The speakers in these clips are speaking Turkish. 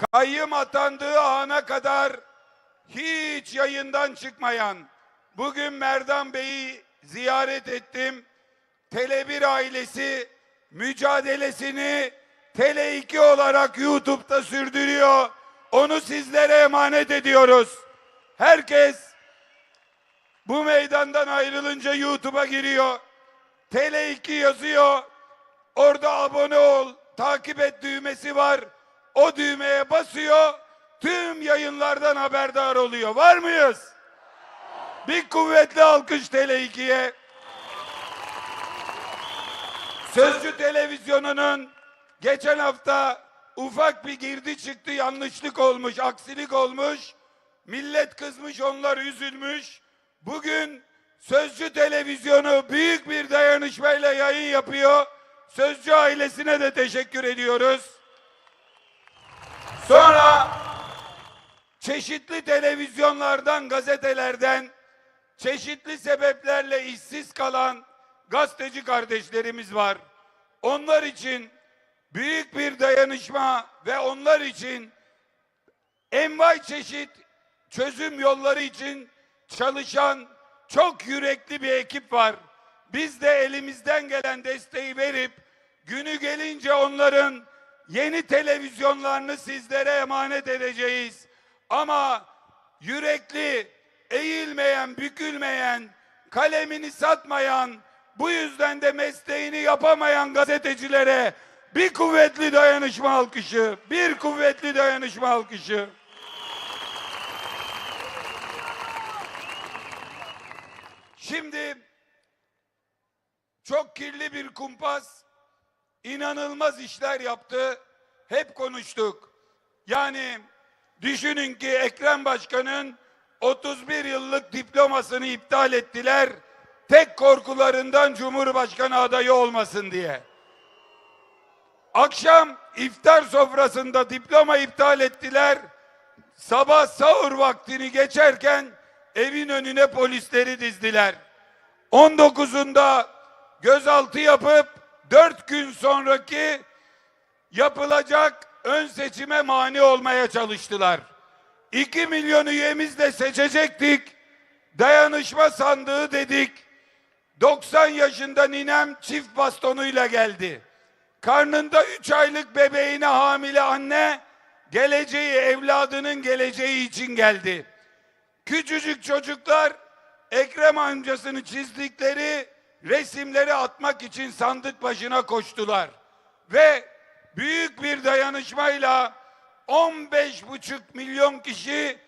kayyım atandığı ana kadar hiç yayından çıkmayan bugün Merdan Bey'i ziyaret ettim. Tele1 ailesi mücadelesini Tele2 olarak YouTube'da sürdürüyor. Onu sizlere emanet ediyoruz. Herkes bu meydandan ayrılınca YouTube'a giriyor. Tele2 yazıyor. Orada abone ol, takip et düğmesi var. O düğmeye basıyor. Tüm yayınlardan haberdar oluyor. Var mıyız? Bir kuvvetli alkış Tele2'ye. Sözcü televizyonunun geçen hafta ufak bir girdi çıktı yanlışlık olmuş, aksilik olmuş. Millet kızmış, onlar üzülmüş. Bugün Sözcü televizyonu büyük bir dayanışmayla yayın yapıyor. Sözcü ailesine de teşekkür ediyoruz. Sonra çeşitli televizyonlardan, gazetelerden çeşitli sebeplerle işsiz kalan gazeteci kardeşlerimiz var. Onlar için büyük bir dayanışma ve onlar için envai çeşit çözüm yolları için çalışan çok yürekli bir ekip var. Biz de elimizden gelen desteği verip günü gelince onların yeni televizyonlarını sizlere emanet edeceğiz. Ama yürekli, eğilmeyen, bükülmeyen, kalemini satmayan, bu yüzden de mesleğini yapamayan gazetecilere bir kuvvetli dayanışma alkışı, bir kuvvetli dayanışma alkışı. Şimdi çok kirli bir kumpas inanılmaz işler yaptı. Hep konuştuk. Yani düşünün ki Ekrem Başkan'ın 31 yıllık diplomasını iptal ettiler. Tek korkularından Cumhurbaşkanı adayı olmasın diye. Akşam iftar sofrasında diploma iptal ettiler. Sabah sahur vaktini geçerken evin önüne polisleri dizdiler. 19'unda gözaltı yapıp 4 gün sonraki yapılacak ön seçime mani olmaya çalıştılar. 2 milyon üyemizle seçecektik. Dayanışma sandığı dedik. 90 yaşında ninem çift bastonuyla geldi. Karnında 3 aylık bebeğine hamile anne geleceği evladının geleceği için geldi. Küçücük çocuklar Ekrem amcasını çizdikleri resimleri atmak için sandık başına koştular. Ve büyük bir dayanışmayla 15,5 milyon kişi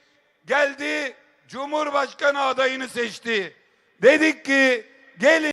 geldi Cumhurbaşkanı adayını seçti. Dedik ki gelin